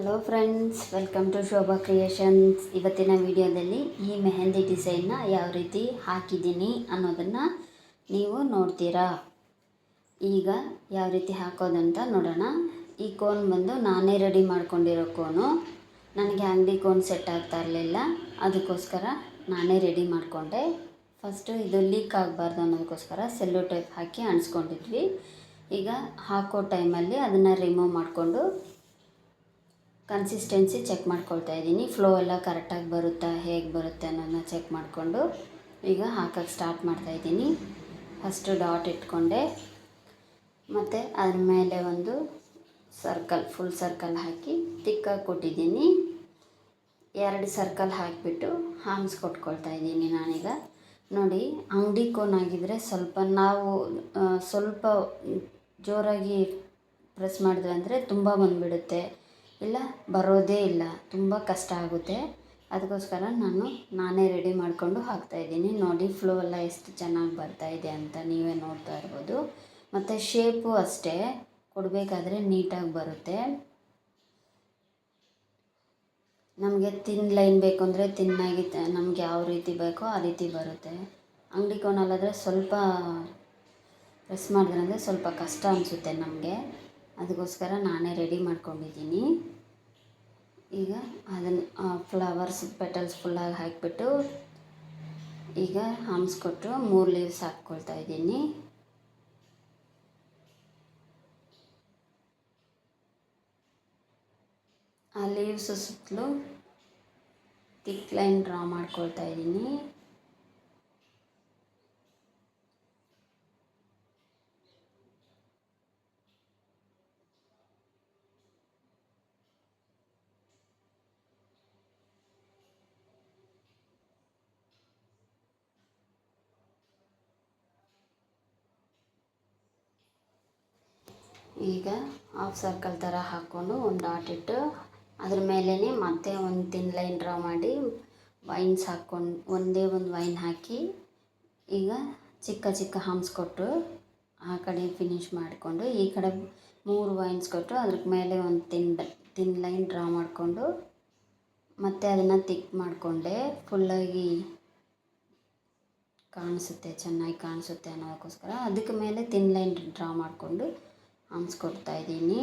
Hello friends welcome to Shobha Creations ಇವತ್ತಿನ ವಿಡಿಯೋದಲ್ಲಿ ಈ ಮೆಹಂದಿ ಡಿಸೈನ್ನ ಯಾವ ರೀತಿ ಹಾಕಿದ್ದೀನಿ ಅನ್ನೋದನ್ನು ನೀವು ನೋಡ್ತೀರಾ? ಈಗ ಯಾವ ರೀತಿ ಹಾಕೋದಂತ ನೋಡೋಣ. ಈ ಕೋನ್ ಬಂದು ನಾನೇ ರೆಡಿ ಮಾಡ್ಕೊಂಡಿರೋ ಕೋನು. ನನಗೆ ಅಂಗಡಿ ಕೋನ್ ಸೆಟ್ ಆಗ್ತಾ ಇರಲಿಲ್ಲ. ಅದಕ್ಕೋಸ್ಕರ ನಾನೇ ರೆಡಿ ಮಾಡಿಕೊಂಡೆ. ಫಸ್ಟು ಇದು ಲೀಕ್ ಆಗಬಾರ್ದು ಅನ್ನೋದಕ್ಕೋಸ್ಕರ ಸೆಲ್ಲೋ ಟೈಪ್ ಹಾಕಿ ಅಣಿಸ್ಕೊಂಡಿದ್ವಿ. ಈಗ ಹಾಕೋ ಟೈಮಲ್ಲಿ ಅದನ್ನು ರಿಮೂವ್ ಮಾಡಿಕೊಂಡು ಕನ್ಸಿಸ್ಟೆನ್ಸಿ ಚೆಕ್ ಮಾಡ್ಕೊಳ್ತಾ ಇದ್ದೀನಿ. ಫ್ಲೋ ಎಲ್ಲ ಕರೆಕ್ಟಾಗಿ ಬರುತ್ತಾ, ಹೇಗೆ ಬರುತ್ತೆ ಅನ್ನೋದನ್ನ ಚೆಕ್ ಮಾಡಿಕೊಂಡು ಈಗ ಹಾಕಕ್ಕೆ ಸ್ಟಾರ್ಟ್ ಮಾಡ್ತಾ ಇದ್ದೀನಿ. ಫಸ್ಟು ಡಾಟ್ ಇಟ್ಕೊಂಡೆ. ಮತ್ತು ಅದ್ರ ಮೇಲೆ ಒಂದು ಸರ್ಕಲ್ ಫುಲ್ ಸರ್ಕಲ್ ಹಾಕಿ ತಿಕ್ಕಾಗಿ ಕೊಟ್ಟಿದ್ದೀನಿ. ಎರಡು ಸರ್ಕಲ್ ಹಾಕಿಬಿಟ್ಟು ಹಾಮ್ಸ್ ಕೊಟ್ಕೊಳ್ತಾ ಇದ್ದೀನಿ ನಾನೀಗ. ನೋಡಿ, ಅಂಗಡಿ ಕೋನ್ ಆಗಿದ್ದರೆ ಸ್ವಲ್ಪ ನಾವು ಸ್ವಲ್ಪ ಜೋರಾಗಿ ಪ್ರೆಸ್ ಮಾಡಿದ್ವಿ ಅಂದರೆ ತುಂಬ ಬಂದುಬಿಡುತ್ತೆ. ಇಲ್ಲ, ಬರೋದೇ ಇಲ್ಲ. ತುಂಬ ಕಷ್ಟ ಆಗುತ್ತೆ. ಅದಕ್ಕೋಸ್ಕರ ನಾನು ನಾನೇ ರೆಡಿ ಮಾಡಿಕೊಂಡು ಹಾಕ್ತಾಯಿದ್ದೀನಿ ನೋಡಿ ಫ್ಲೋ ಎಲ್ಲ ಎಷ್ಟು ಚೆನ್ನಾಗಿ ಬರ್ತಾ ಇದೆ ಅಂತ ನೀವೇ ನೋಡ್ತಾ ಇರ್ಬೋದು. ಮತ್ತು ಶೇಪು ಅಷ್ಟೇ. ಕೊಡಬೇಕಾದ್ರೆ ನೀಟಾಗಿ ಬರುತ್ತೆ. ನಮಗೆ ತಿನ್ ಲೈನ್ ಬೇಕು ಅಂದರೆ ತಿನ್ನಾಗಿ ನಮ್ಗೆ ಯಾವ ರೀತಿ ಬೇಕೋ ಆ ರೀತಿ ಬರುತ್ತೆ. ಅಂಗಡಿ ಕೋಣಲ್ಲಾದರೆ ಸ್ವಲ್ಪ ಪ್ರೆಸ್ ಮಾಡಿದ್ರೆ ಸ್ವಲ್ಪ ಕಷ್ಟ ಅನಿಸುತ್ತೆ ನಮಗೆ. ಅದಕ್ಕೋಸ್ಕರ ನಾನೇ ರೆಡಿ ಮಾಡ್ಕೊಂಡಿದ್ದೀನಿ. ಈಗ ಅದನ್ನು ಫ್ಲವರ್ಸ್ ಪೆಟಲ್ಸ್ ಫುಲ್ಲಾಗಿ ಹಾಕಿಬಿಟ್ಟು ಈಗ ಹಮ್ಸ್ಕೊಟ್ಟು ಮೂರು ಲೀವ್ಸ್ ಹಾಕ್ಕೊಳ್ತಾ ಇದ್ದೀನಿ. ಆ ಲೀವ್ಸ್ ಸುತ್ತಲೂ ತಿಕ್ ಲೈನ್ ಡ್ರಾ ಮಾಡ್ಕೊಳ್ತಾ ಇದ್ದೀನಿ. ಈಗ ಹಾಫ್ ಸರ್ಕಲ್ ಥರ ಹಾಕ್ಕೊಂಡು ಒಂದು ಡಾಟ್ ಇಟ್ಟು ಅದ್ರ ಮೇಲೇ ಮತ್ತೆ ಒಂದು ತಿನ್ ಲೈನ್ ಡ್ರಾ ಮಾಡಿ ವೈನ್ಸ್ ಹಾಕ್ಕೊಂಡು ಒಂದೇ ಒಂದು ವೈನ್ ಹಾಕಿ ಈಗ ಚಿಕ್ಕ ಚಿಕ್ಕ ಹಂಪ್ಸ್ ಕೊಟ್ಟು ಆ ಕಡೆ ಫಿನಿಶ್ ಮಾಡಿಕೊಂಡು ಈ ಕಡೆ ಮೂರು ವೈನ್ಸ್ ಕೊಟ್ಟು ಅದ್ರ ಮೇಲೆ ಒಂದು ತಿನ್ ತಿನ್ ಲೈನ್ ಡ್ರಾ ಮಾಡಿಕೊಂಡು ಮತ್ತೆ ಅದನ್ನು ತಿಕ್ ಮಾಡಿಕೊಂಡೆ ಫುಲ್ಲಾಗಿ ಕಾಣಿಸುತ್ತೆ, ಚೆನ್ನಾಗಿ ಕಾಣಿಸುತ್ತೆ ಅನ್ನೋದಕ್ಕೋಸ್ಕರ ಅದಕ್ಕೆ ಮೇಲೆ ತಿನ್ ಲೈನ್ ಡ್ರಾ ಮಾಡಿಕೊಂಡು ಇದ್ದೀನಿ.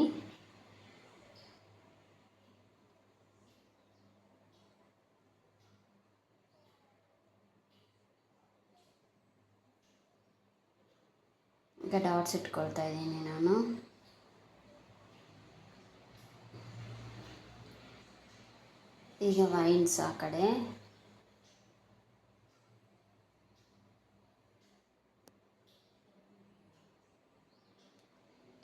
ಈಗ ಡಾಟ್ಸ್ ಇಟ್ಕೊಳ್ತಾ ಇದ್ದೀನಿ ನಾನು. ಈಗ ವೈನ್ಸ್ ಆ ಕಡೆ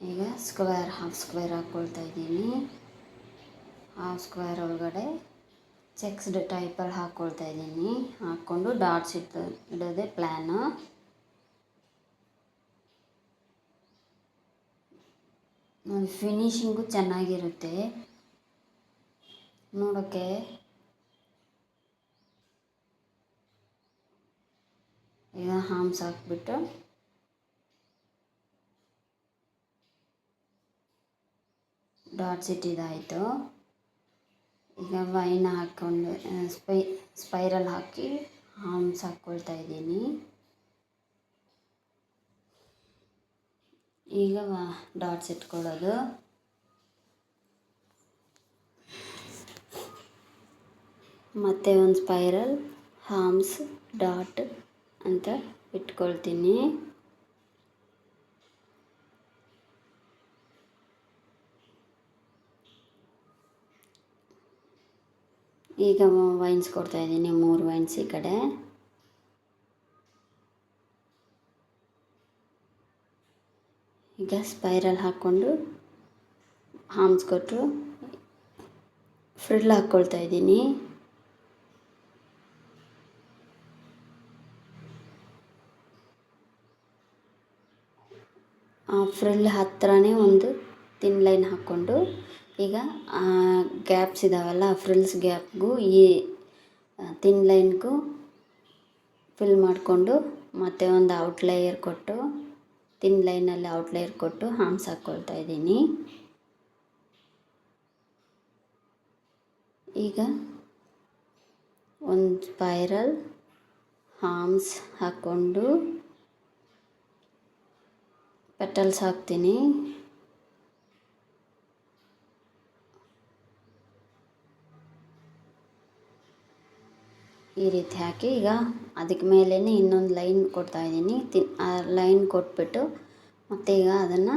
ಈಗ ಸ್ಕ್ವೇರ್ ಹಾಫ್ ಸ್ಕ್ವೇರ್ ಹಾಕ್ಕೊಳ್ತಾ ಇದ್ದೀನಿ. ಹಾಫ್ ಸ್ಕ್ವೇರ್ ಒಳಗಡೆ ಚೆಕ್ಸ್ಡ್ ಟೈಪಲ್ಲಿ ಹಾಕ್ಕೊಳ್ತಾ ಇದ್ದೀನಿ. ಹಾಕ್ಕೊಂಡು ಡಾಟ್ಸ್ ಇಟ್ಟು, ಇಡೋದೇ ಪ್ಲ್ಯಾನು ನೋಡಿ ಫಿನಿಶಿಂಗು ಚೆನ್ನಾಗಿರುತ್ತೆ. ನೋಡೋಕ್ಕೆ ಈಗ ಹಾಮ್ಸ್ ಹಾಕ್ಬಿಟ್ಟು ಡಾಟ್ಸ್ ಇಟ್ಟಿದ್ದಾಯಿತು. ಈಗ ವೈನ್ ಹಾಕ್ಕೊಂಡು ಸ್ಪೈ, ಸ್ಪೈರಲ್ ಹಾಕಿ ಹಾಮ್ಸ್ ಹಾಕ್ಕೊಳ್ತಾ ಇದ್ದೀನಿ. ಈಗ ಡಾಟ್ಸ್ ಇಟ್ಕೊಳ್ಳೋದು. ಮತ್ತೆ ಒಂದು ಸ್ಪೈರಲ್ ಹಾಮ್ಸ್ ಡಾಟ್ ಅಂತ ಇಟ್ಕೊಳ್ತೀನಿ. ಈಗ ವೈನ್ಸ್ ಕೊಡ್ತಾ ಇದ್ದೀನಿ, ಮೂರು ವೈನ್ಸ್ ಈ ಕಡೆ. ಈಗ ಸ್ಪೈರಲ್ ಹಾಕ್ಕೊಂಡು ಹಾಮ್ಸ್ ಕೊಟ್ಟು ಫ್ರಿಲ್ ಹಾಕ್ಕೊಳ್ತಾ ಇದ್ದೀನಿ. ಆ ಫ್ರಿಲ್ ಹತ್ತಿರನೇ ಒಂದು ತಿನ್ ಲೈನ್ ಹಾಕ್ಕೊಂಡು ಈಗ ಗ್ಯಾಪ್ಸ್ ಇದ್ದಾವಲ್ಲ ಫ್ರಿಲ್ಸ್ ಗ್ಯಾಪ್ಗೂ ಈ ತಿನ್ ಲೈನ್ಗೂ ಫಿಲ್ ಮಾಡಿಕೊಂಡು ಮತ್ತೆ ಒಂದು ಔಟ್ಲೇಯರ್ ಕೊಟ್ಟು ತಿನ್ ಲೈನಲ್ಲಿ ಔಟ್ಲೇಯರ್ ಕೊಟ್ಟು ಹಾಮ್ಸ್ ಹಾಕ್ಕೊಳ್ತಾ ಇದ್ದೀನಿ. ಈಗ ಒಂದು ಸ್ಪೈರಲ್ ಹಾಮ್ಸ್ ಹಾಕ್ಕೊಂಡು ಪೆಟಲ್ಸ್ ಹಾಕ್ತೀನಿ. ಈ ರೀತಿ ಹಾಕಿ ಈಗ ಅದಕ್ಕೆ ಮೇಲೇ ಇನ್ನೊಂದು ಲೈನ್ ಕೊಡ್ತಾ ಇದ್ದೀನಿ. ತಿನ್ ಆ ಲೈನ್ ಕೊಟ್ಬಿಟ್ಟು ಮತ್ತು ಈಗ ಅದನ್ನು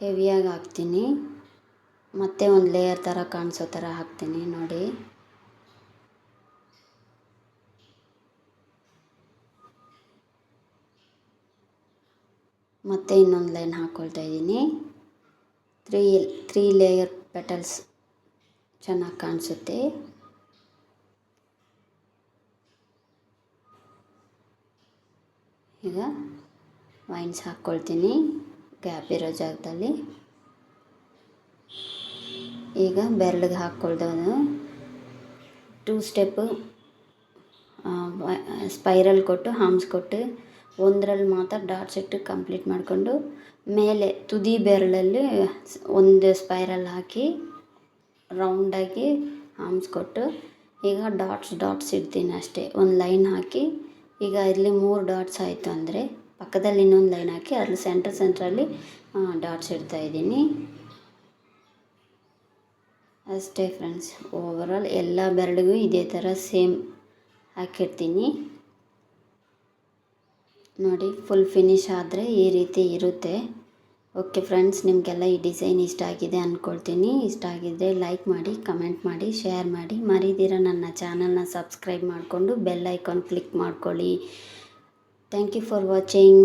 ಹೆವಿಯಾಗಿ ಹಾಕ್ತೀನಿ. ಮತ್ತೆ ಒಂದು ಲೇಯರ್ ಥರ ಕಾಣಿಸೋ ಥರ ಹಾಕ್ತೀನಿ ನೋಡಿ. ಮತ್ತೆ ಇನ್ನೊಂದು ಲೈನ್ ಹಾಕ್ಕೊಳ್ತಾ ಇದ್ದೀನಿ. ತ್ರೀ ತ್ರೀ ಲೇಯರ್ ಪೆಟಲ್ಸ್ ಚೆನ್ನಾಗಿ ಕಾಣಿಸುತ್ತೆ. ಈಗ ವೈನ್ಸ್ ಹಾಕ್ಕೊಳ್ತೀನಿ. ಗ್ಯಾಪ್ ಇರೋ ಜಾಗದಲ್ಲಿ. ಈಗ ಬೆರಳಿಗೆ ಹಾಕ್ಕೊಳ್ದವನು ಟೂ ಸ್ಟೆಪ್ಪು ಸ್ಪೈರಲ್ ಕೊಟ್ಟು ಹಾಮ್ಸ್ ಕೊಟ್ಟು, ಒಂದರಲ್ಲಿ ಮಾತ್ರ ಡಾಟ್ಸ್ ಇಟ್ಟು ಕಂಪ್ಲೀಟ್ ಮಾಡಿಕೊಂಡು, ಮೇಲೆ ತುದಿ ಬೆರಳಲ್ಲಿ ಒಂದು ಸ್ಪೈರಲ್ ಹಾಕಿ ರೌಂಡಾಗಿ ಹಾಮ್ಸ್ ಕೊಟ್ಟು, ಈಗ ಡಾಟ್ಸ್ ಡಾಟ್ಸ್ ಇಡ್ತೀನಿ ಅಷ್ಟೇ. ಒಂದು ಲೈನ್ ಹಾಕಿ ಈಗ ಇಲ್ಲಿ ಮೂರು ಡಾಟ್ಸ್ ಆಯಿತು ಅಂದರೆ ಪಕ್ಕದಲ್ಲಿ ಇನ್ನೊಂದು ಲೈನ್ ಹಾಕಿ ಅಲ್ಲಿ ಸೆಂಟ್ರ್ ಸೆಂಟ್ರಲ್ಲಿ ಡಾಟ್ಸ್ ಇಡ್ತಾ ಇದ್ದೀನಿ. ಅಷ್ಟೇ ಫ್ರೆಂಡ್ಸ್ ಓವರಾಲ್ ಎಲ್ಲ ಬೆರಳಿಗೂ ಇದೇ ಥರ ಸೇಮ್ ಹಾಕಿರ್ತೀನಿ. ನೋಡಿ ಫುಲ್ ಫಿನಿಶ್ ಆದರೆ ಈ ರೀತಿ ಇರುತ್ತೆ. ಓಕೆ ಫ್ರೆಂಡ್ಸ್ ನಿಮಗೆಲ್ಲ ಈ ಡಿಸೈನ್ ಇಷ್ಟ ಆಗಿದೆ ಅಂದ್ಕೊಳ್ತೀನಿ ಇಷ್ಟ ಆಗಿದ್ದರೆ ಲೈಕ್ ಮಾಡಿ ಕಮೆಂಟ್ ಮಾಡಿ ಶೇರ್ ಮಾಡಿ. ಮರಿದಿರ ನನ್ನ ಚಾನಲ್ನ ಸಬ್ಸ್ಕ್ರೈಬ್ ಮಾಡಿಕೊಂಡು ಬೆಲ್ ಐಕಾನ್ ಕ್ಲಿಕ್ ಮಾಡ್ಕೊಳ್ಳಿ. Thank you for watching